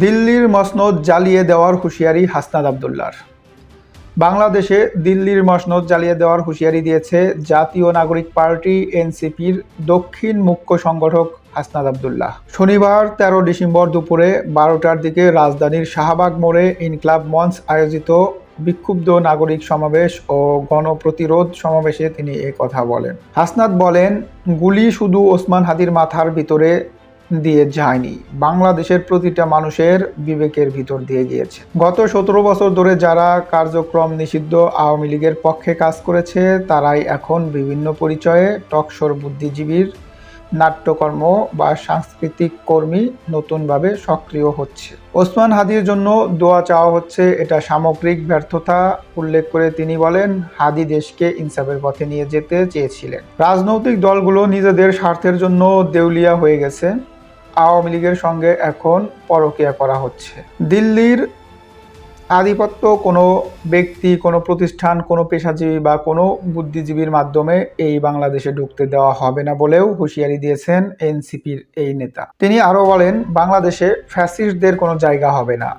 দিল্লির মসনদ জ্বালিয়ে দেওয়ার হুঁশিয়ারি হাসনাদ আবদুল্লার। বাংলাদেশে দিল্লির মসনদ জ্বালিয়ে দেওয়ার হুঁশিয়ারি দিয়েছে জাতীয় নাগরিক পার্টি এনসিপির দক্ষিণ মুখ্য সংগঠক হাসনাদ আবদুল্লাহ। শনিবার তেরো ডিসেম্বর দুপুরে বারোটার দিকে রাজধানীর শাহবাগ মোড়ে ইনক্লাব মঞ্চ আয়োজিত বিক্ষুব্ধ নাগরিক সমাবেশ ও গণপ্রতিরোধ সমাবেশে তিনি এ কথা বলেন। হাসনাত বলেন, গুলি শুধু ওসমান হাদির মাথার ভিতরে দিয়ে যায়নি। বাংলাদেশের প্রতিটা মানুষের বিবেকের ভিতর দিয়ে গিয়েছে। গত সতেরো বছর ধরে যারা কার্যক্রম নিষিদ্ধ আওয়ামী লীগের পক্ষে কাজ করেছে, তারাই এখন বিভিন্ন পরিচয়ে টকশোর বুদ্ধিজীবীর নাট্যকর্ম বা সাংস্কৃতিক কর্মী নতুনভাবে সক্রিয় হচ্ছে। ওসমান হাদির জন্য দোয়া চাওয়া হচ্ছে, এটা সামগ্রিক ব্যর্থতা উল্লেখ করে তিনি বলেন, হাদি দেশকে ইনসাফের পথে নিয়ে যেতে চেয়েছিলেন। রাজনৈতিক দলগুলো নিজেদের স্বার্থের জন্য দেউলিয়া হয়ে গেছে। আওয়ামী লীগের সঙ্গে এখন পরকীয়া করা হচ্ছে। দিল্লির আধিপত্য কোনো ব্যক্তি, কোনো প্রতিষ্ঠান, কোনো পেশাজীবী বা কোনো বুদ্ধিজীবীর মাধ্যমে এই বাংলাদেশে ঢুকতে দেওয়া হবে না বলেও হুঁশিয়ারি দিয়েছেন এনসিপির এই নেতা। তিনি আরও বলেন, বাংলাদেশে ফ্যাসিস্টদের কোনো জায়গা হবে না।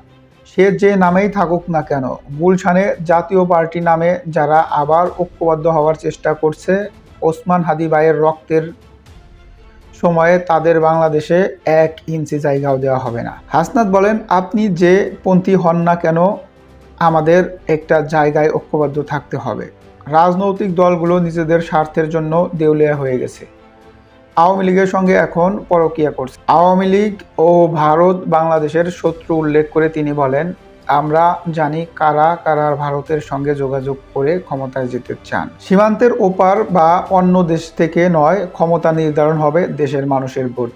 সে যে নামেই থাকুক না কেন, গুলশানে জাতীয় পার্টি নামে যারা আবার ঐক্যবদ্ধ হওয়ার চেষ্টা করছে, ওসমান হাদি ভাইয়ের রক্তের সময়ে তাদের বাংলাদেশে এক ইঞ্চি জায়গাও দেওয়া হবে না। হাসনাত বলেন, আপনি যে পন্থী হন না কেন, আমাদের একটা জায়গায় ঐক্যবদ্ধ থাকতে হবে। রাজনৈতিক দলগুলো নিজেদের স্বার্থের জন্য দেউলিয়া হয়ে গেছে। আওয়ামী লীগের সঙ্গে এখন পরকীয়া করছে। আওয়ামী লীগ ও ভারত বাংলাদেশের শত্রু উল্লেখ করে তিনি বলেন আমরা জানি কারা কারা ভারতের সঙ্গে যোগাযোগ করে ক্ষমতায় যেতে চান। সীমান্তের ওপার বা অন্য দেশ থেকে নয়, ক্ষমতা নির্ধারণ হবে দেশের মানুষের ভোটে।